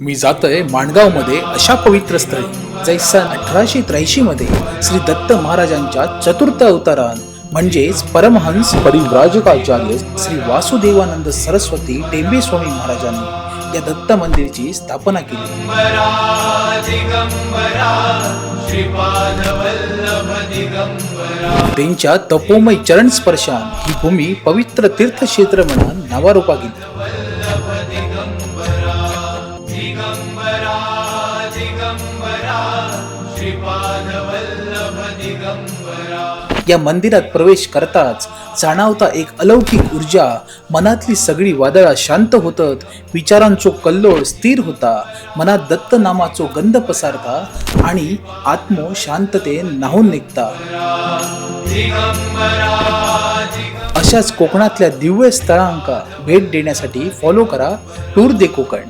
मी जातोय माणगावमध्ये अशा पवित्र स्थळी जैसन अठराशे त्र्याऐंशी मध्ये श्री दत्त महाराजांच्या चतुर्थ अवतारान म्हणजेच परमहंस परिव्राजकाचार्य श्री वासुदेवानंद सरस्वती टेंबे स्वामी महाराजांनी या दत्त मंदिरची स्थापना केली. त्यांच्या तपोमय चरण स्पर्शान ही भूमी पवित्र तीर्थक्षेत्र म्हणून नावारूपा गेली. या मंदिरात प्रवेश करताच जाणवता एक अलौकिक ऊर्जा मनातली सगळी वादळा शांत होतात विचारांचो कल्लोळ स्थिर होता मनात दत्त नामाचो गंध पसारता आणि आत्मो शांतते नाहून निघता. अशाच कोकणातल्या दिव्य स्थळांका भेट देण्यासाठी फॉलो करा टूर दे कोकण.